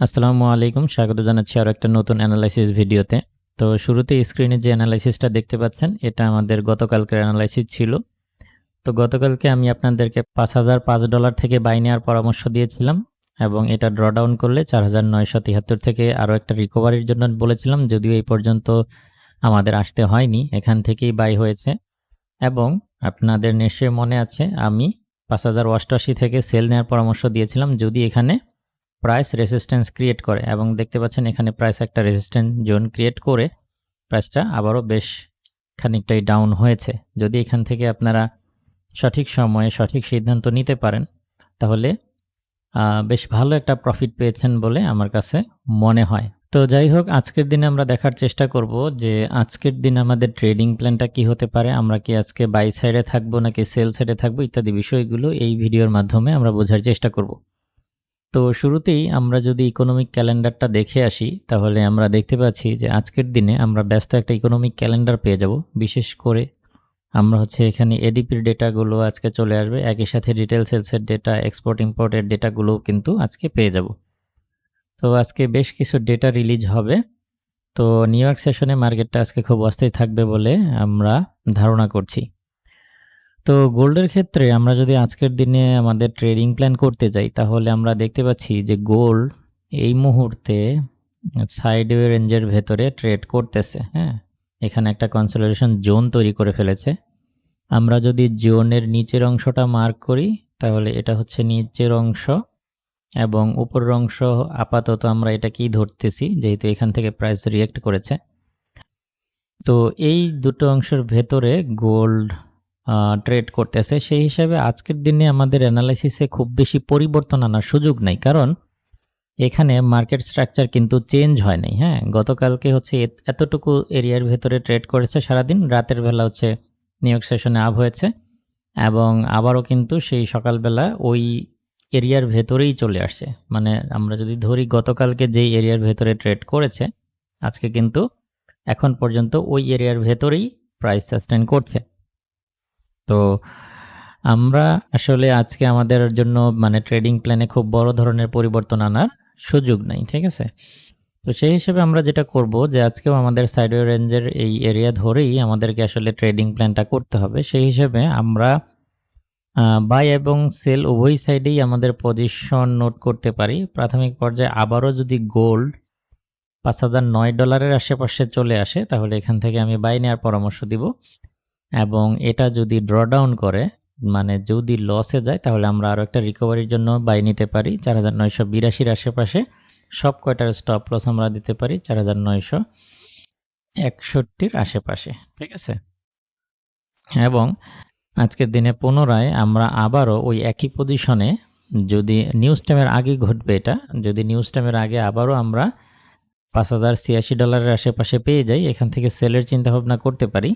আসসালামু আলাইকুম। স্বাগত জানাচ্ছি আরও একটা নতুন অ্যানালাইসিস ভিডিওতে। তো শুরুতে স্ক্রিনে যে অ্যানালাইসিসটা দেখতে পাচ্ছেন, এটা আমাদের গতকালকের অ্যানালাইসিস ছিল। তো গতকালকে আমি আপনাদেরকে পাঁচ হাজার পাঁচ ডলার থেকে বাই নেওয়ার পরামর্শ দিয়েছিলাম এবং এটা ড্র ডাউন করলে চার হাজার নয়শো তিয়াত্তর থেকে আরও একটা রিকভারির জন্য বলেছিলাম, যদিও এই পর্যন্ত আমাদের আসতে হয়নি, এখান থেকেই বাই হয়েছে। এবং আপনাদের নিশ্চয়ই মনে আছে, আমি পাঁচ হাজার অষ্টআশি থেকে সেল নেওয়ার পরামর্শ দিয়েছিলাম, যদি এখানে প্রাইস রেসিস্ট্যান্স ক্রিয়েট করে এবং দেখতে পাচ্ছেন এখানে প্রাইস একটা রেসিস্ট্যান্স জোন ক্রিয়েট করে প্রাইসটা আবারও বেশ খানিকটাই ডাউন হয়েছে। যদি এখান থেকে আপনারা সঠিক সময়ে সঠিক সিদ্ধান্ত নিতে পারেন, তাহলে বেশ ভালো একটা প্রফিট পেয়েছেন বলে আমার কাছে মনে হয়। তো যাই হোক, আজকের দিনে আমরা দেখার চেষ্টা করব যে আজকের দিন আমাদের ট্রেডিং প্ল্যানটা কি হতে পারে, আমরা কি আজকে বাই সাইডে থাকব নাকি সেল সাইডে থাকব ইত্যাদি বিষয়গুলো এই ভিডিওর মাধ্যমে আমরা বোঝার চেষ্টা করব। তো শুরুতেই আমরা যদি ইকোনমিক ক্যালেন্ডারটা দেখে আসি, তাহলে আমরা দেখতে পাচ্ছি যে আজকের দিনে আমরা ব্যস্ত একটা ইকোনমিক ক্যালেন্ডার পেয়ে যাব। বিশেষ করে আমরা হচ্ছে এখানে এডিপির ডেটাগুলো আজকে চলে আসবে। একই সাথে রিটেল সেলসের ডেটা এক্সপোর্ট ইম্পোর্টের ডেটাগুলোও কিন্তু আজকে পেয়ে যাব। তো আজকে বেশ কিছু ডেটা রিলিজ হবে। তো নিউ ইয়র্ক সেশনে মার্কেটটা আজকে খুব অস্থায়ী থাকবে বলে আমরা ধারণা করছি। তো গোল্ডের ক্ষেত্রে আমরা যদি আজকের দিনে আমাদের ট্রেডিং প্ল্যান করতে যাই, তাহলে আমরা দেখতে পাচ্ছি যে গোল্ড এই মুহূর্তে সাইডওয়ে রেঞ্জের ভেতরে ট্রেড করতেছে হ্যাঁ? এখানে একটা কনসোলিডেশন জোন তৈরি করে ফেলেছে। আমরা যদি জোনের নিচের অংশটা মার্ক করি, তাহলে এটা হচ্ছে নিচের অংশ এবং উপরের অংশ আপাতত আমরা এটা কি ধরতেছি, যেহেতু এখান থেকে প্রাইস রিয়েক্ট করেছে। তো এই দুটো অংশের ভেতরে গোল্ড ট্রেড করতেছে। সেই হিসাবে আজকের দিনে আমাদের অ্যানালাইসিসে খুব বেশি পরিবর্তন আনার সুযোগ নাই। কারণ এখানে মার্কেট স্ট্রাকচার কিন্তু চেঞ্জ হয় নাই হ্যাঁ? গতকালকে হচ্ছে এত- এতটুকু এরিয়ার ভেতরে ট্রেড করেছে সারাদিন। রাতের বেলা হচ্ছে ইয়র্ক সেশনে আপ হয়েছে। এবং আবারও কিন্তু সেই সকালবেলা ওই এরিয়ার ভেতরেই চলে আসছে। মানে আমরা যদি ধরি গতকালকে যেই এরিয়ার ভেতরে ট্রেড করেছে, আজকে কিন্তু এখন পর্যন্ত ওই এরিয়ার ভেতরেই প্রাইস সাস্টেন করছে। তো আমরা আসলে আজকে আমাদের জন্য মানে ট্রেডিং প্ল্যানে খুব বড় ধরনের পরিবর্তন আনার সুযোগ নাই, ঠিক আছে? তো সেই হিসেবে আমরা যেটা করব যে আজকেও আমাদের সাইডওয়ে রেঞ্জের এই এরিয়া ধরেই আমাদেরকে আসলে ট্রেডিং প্ল্যানটা করতে হবে। সেই হিসেবে আমরা বাই এবং সেল উভয় সাইডেই আমাদের পজিশন নোট করতে পারি। প্রাথমিক পর্যায়ে আবারও যদি গোল্ড পাঁচ হাজার নয় ডলারের আশেপাশে চলে আসে, তাহলে এখান থেকে আমি বাই নেওয়ার পরামর্শ দিব। এবং এটা যদি ড্র ডাউন করে মানে যদি লসে যায়, তাহলে আমরা আরও একটা রিকভারির জন্য বাই নিতে পারি। চার হাজার নয়শো বিরাশির আশেপাশে সব কয়টার স্টপ লস আমরা দিতে পারি? চার হাজার নয়শো একষট্টির আশেপাশে, ঠিক আছে? এবং আজকের দিনে পুনরায় আমরা আবারও ওই একই পজিশনে যদি নিউজ টাইমের আগে ঘটবে এটা, যদি নিউজ টাইমের আগে আবারও আমরা পাঁচ হাজার ছিয়াশি ডলারের আশেপাশে পেয়ে যাই, এখান থেকে সেলের চিন্তাভাবনা করতে পারি।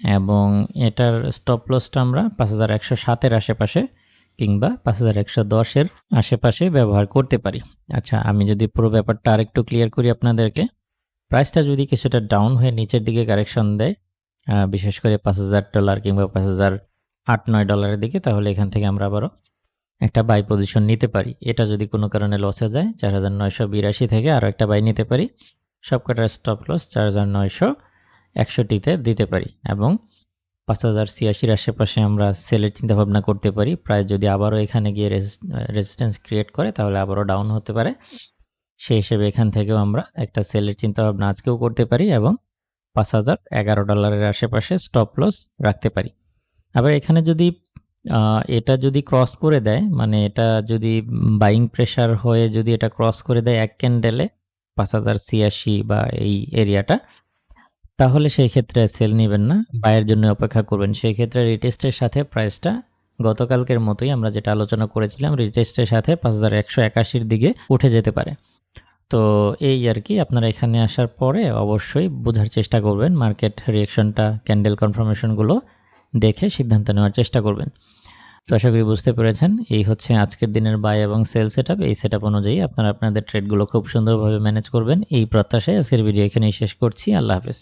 এবং এটার স্টপ লসটা আমরা পাঁচ হাজার একশো সাতের আশেপাশে কিংবা পাঁচ হাজার একশো দশের আশেপাশে ব্যবহার করতে পারি। আচ্ছা আমি যদি পুরো ব্যাপারটা আরেকটু ক্লিয়ার করি আপনাদেরকে। প্রাইসটা যদি কিছুটা ডাউন হয়ে নিচের দিকে কারেকশন দেয় বিশেষ করে পাঁচ হাজার ডলার কিংবা পাঁচ হাজার আট নয় ডলারের দিকে, তাহলে এখান থেকে আমরা আবারও একটা বাই পজিশন নিতে পারি। এটা যদি কোনো কারণে লসে যায়, চার হাজার নয়শো বিরাশি থেকে আরও একটা বাই নিতে পারি। সব কটার স্টপ লস চার হাজার নয়শো একশোটিতে দিতে পারি এবং পাঁচ হাজার ছিয়াশির আশেপাশে আমরা সেলের চিন্তাভাবনা করতে পারি। প্রায় যদি আবারও এখানে গিয়ে রেজিস্ট্যান্স ক্রিয়েট করে, তাহলে আবারও ডাউন হতে পারে। সেই হিসেবে এখান থেকেও আমরা একটা সেলের চিন্তাভাবনা আজকেও করতে পারি এবং পাঁচ হাজার এগারো ডলারের আশেপাশে স্টপ লস রাখতে পারি। আবার এখানে যদি এটা যদি ক্রস করে দেয় মানে এটা যদি বাইং প্রেশার হয়ে যদি এটা ক্রস করে দেয় এক ক্যান্ডেলে পাঁচ হাজার ছিয়াশি বা এই এরিয়াটা তাহলে সেই ক্ষেত্রে সেল নেবেন না বায়ের জন্য অপেক্ষা করবেন। সেই ক্ষেত্রে রিটেস্টের সাথে প্রাইসটা গতকালকের মতোই আমরা যেটা আলোচনা করেছিলাম রিটেস্টের সাথে পাঁচ হাজার একশো একাশির দিকে উঠে যেতে পারে। তো এই আর কি, আপনারা এখানে আসার পরে অবশ্যই বোঝার চেষ্টা করবেন মার্কেট রিয়েকশনটা ক্যান্ডেল কনফার্মেশনগুলো দেখে সিদ্ধান্ত নেওয়ার চেষ্টা করবেন। তো আশা করি বুঝতে পেরেছেন, এই হচ্ছে আজকের দিনের বাই এবং সেল সেট এই সেট অনুযায়ী আপনারা আপনাদের ট্রেডগুলো খুব সুন্দরভাবে ম্যানেজ করবেন। এই প্রত্যাশায় আজকের ভিডিও এখানেই শেষ করছি। আল্লাহ হাফেজ।